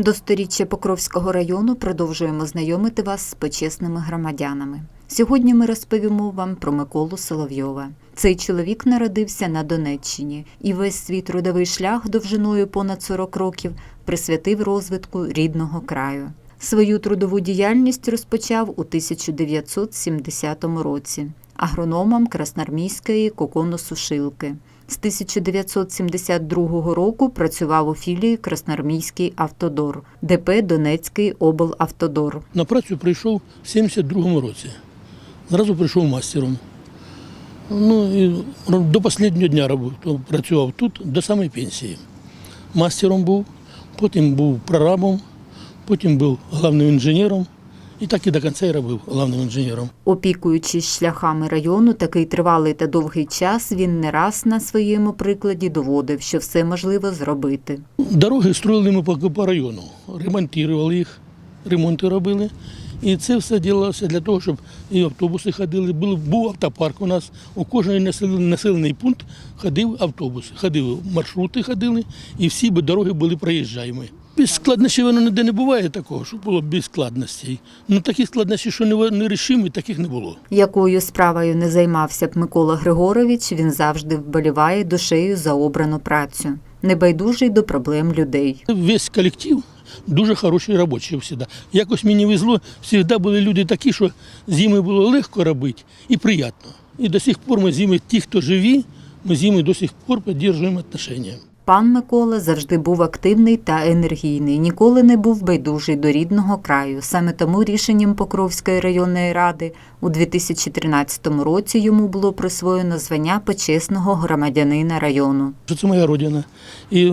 До сторіччя Покровського району продовжуємо знайомити вас з почесними громадянами. Сьогодні ми розповімо вам про Миколу Соловйова. Цей чоловік народився на Донеччині і весь свій трудовий шлях довжиною понад 40 років присвятив розвитку рідного краю. Свою трудову діяльність розпочав у 1970 році агрономом Красноармійської коконосушилки. З 1972 року працював у філії Красноармійський автодор, ДП Донецький облавтодор. На працю прийшов в 72-му році. Зразу прийшов мастером. Ну, і до останнього дня працював тут до самої пенсії. Мастером був, потім був прорабом, потім був головним інженером. І так і до кінця я робив головним інженером. Опікуючись шляхами району, такий тривалий та довгий час він не раз на своєму прикладі доводив, що все можливо зробити. Дороги строїли ми по, по району, ремонтували їх, ремонти робили. І це все ділося для того, щоб і автобуси ходили. Був, був автопарк у нас. У кожний населений, пункт ходив автобус, ходили маршрути ходили, і всі дороги були проїжджаємо. Без складнощів воно ніде не буває такого, щоб було без складностей. Ну такі складності, що не, рішимі, таких не було. Якою справою не займався б Микола Григорович, він завжди вболіває душею за обрану працю, небайдужий до проблем людей. Весь колектив дуже хороший робочий завжди. Якось мені везло, завжди були люди такі, що з ними було легко робити і приємно. І до сих пор ми з ними, ті, хто живі, ми з ними до сих пор підтримуємо відношення. Пан Микола завжди був активний та енергійний, ніколи не був байдужий до рідного краю. Саме тому рішенням Покровської районної ради у 2013 році йому було присвоєно звання почесного громадянина району. Це моя родина. І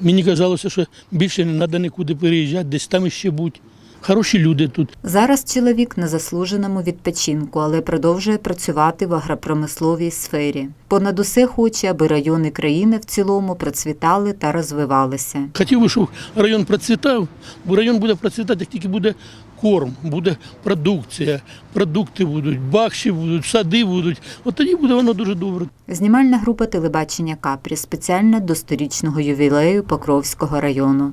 мені казалося, що більше не треба нікуди переїжджати, десь там іще будь. Хороші люди тут. Зараз чоловік на заслуженому відпочинку, але продовжує працювати в агропромисловій сфері. Понад усе хоче, аби райони країни в цілому процвітали та розвивалися. Хотів би, щоб район процвітав, бо район буде процвітати, як тільки буде корм, буде продукція, продукти будуть, бахші будуть, сади будуть. От тоді буде воно дуже добре. Знімальна група телебачення Капрі спеціально до сторічного ювілею Покровського району.